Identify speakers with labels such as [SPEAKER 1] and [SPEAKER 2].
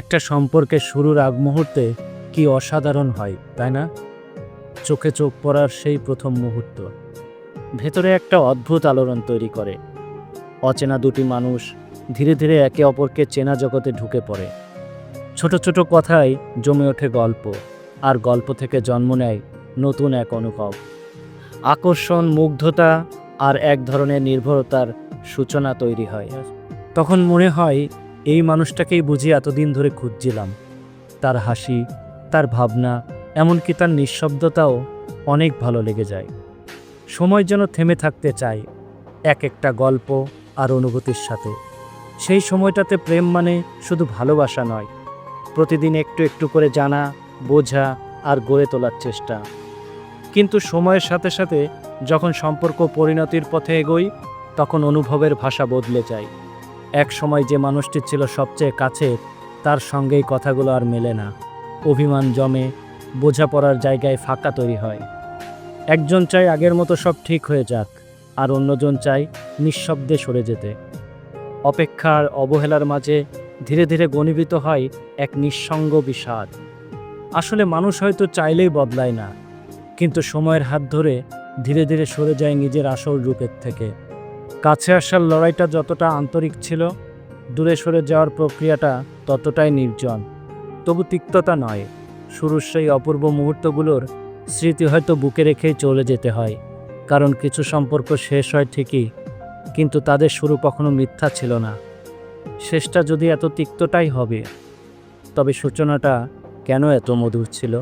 [SPEAKER 1] একটা সম্পর্কে শুরুর আগ মুহূর্তে কি অসাধারণ হয়, তাই না? চোখে চোখ পড়ার সেই প্রথম মুহূর্ত। ভেতরে একটা অদ্ভুত আলোড়ন তৈরি করে। অচেনা দুটি মানুষ ধীরে ধীরে একে অপরকে চেনা জগতে ঢুকে পড়ে। ছোট ছোট কথায় জমে ওঠে গল্প, আর গল্প থেকে জন্ম নেয় নতুন এক অনুভব। আকর্ষণ, মুগ্ধতা, আর এক ধরনের নির্ভরতার সূচনা তৈরি হয়। তখন মনে হয় এই মানুষটাকেই বুঝি এতদিন ধরে খুঁজছিলাম। তার হাসি, তার ভাবনা, এমনকি তার নিঃশব্দতাও অনেক ভালো লেগে যায়। সময় যেন থেমে থাকতে চায় এক একটা গল্প আর অনুভূতির সাথে। সেই সময়টাতে প্রেম মানে শুধু ভালোবাসা নয়। প্রতিদিন একটু একটু করে জানা, বোঝা আর গড়ে তোলার চেষ্টা। কিন্তু সময়ের সাথে সাথে যখন সম্পর্ক পরিণতির পথে এগোই, তখন অনুভবের ভাষা বদলে যায়। এক সময় যে মানুষটি ছিল সবচেয়ে কাছে তার সঙ্গেই কথাগুলো আর মেলে না। অভিমান জমে, বোঝাপড়ার জায়গায় ফাঁকা তৈরি হয়। একজন চাই আগের মতো সব ঠিক হয়ে যাক, আর অন্যজন চাই নিঃশব্দে সরে যেতে। অপেক্ষার অবহেলার মাঝে ধীরে ধীরে গণীভূত হয় এক নিঃসঙ্গ বিষাদ। আসলে মানুষ হয়তো চাইলেই বদলায় না, কিন্তু সময়ের হাত ধরে ধীরে ধীরে সরে যায় নিজের আসল রূপের থেকে। কাছে আসার লড়াইটা যতটা আন্তরিক ছিল, দূরে সরে যাওয়ার প্রক্রিয়াটা ততটাই নির্জন। তবু তিক্ততা নয়, শুরুর সেই অপূর্ব মুহূর্তগুলোর স্মৃতি হয়তো বুকে রেখেই চলে যেতে হয়, কারণ কিছু সম্পর্ক শেষ হয় ঠিকই, কিন্তু তাদের শুরু কখনো মিথ্যা ছিল না। শেষটা যদি এত তিক্তটাই হবে, তবে সূচনাটা কেন এত মধুর ছিল?